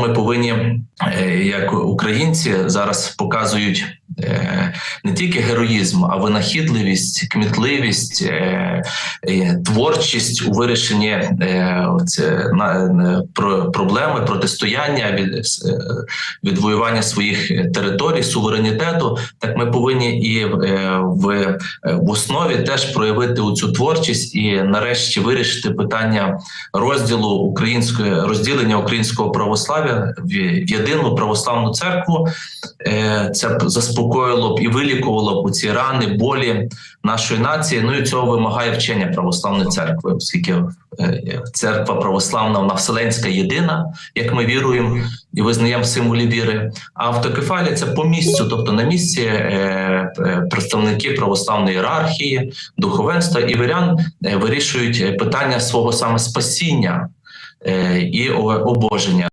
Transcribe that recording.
Ми повинні, е, як українці, зараз показують е, не тільки героїзм, а винахідливість, кмітливість, е, е, творчість у вирішенні е, проблеми протистояння від відвоювання своїх територій, суверенітету. Так ми повинні і в, в основі теж проявити цю творчість і нарешті вирішити питання розділу української розділення українського православ'я в, єдину православну церкву. Це б заспокоїло б і вилікувало б ці рани, болі нашої нації. Ну і цього вимагає вчення православної церкви, оскільки е, церква православна вона вселенська єдина, як ми віруємо і визнаємо символі віри. А автокефалія це по місцю, тобто на місці е, е, представники православної ієрархії, духовенства і вірян вирішують питання свого саме спасіння і обоження.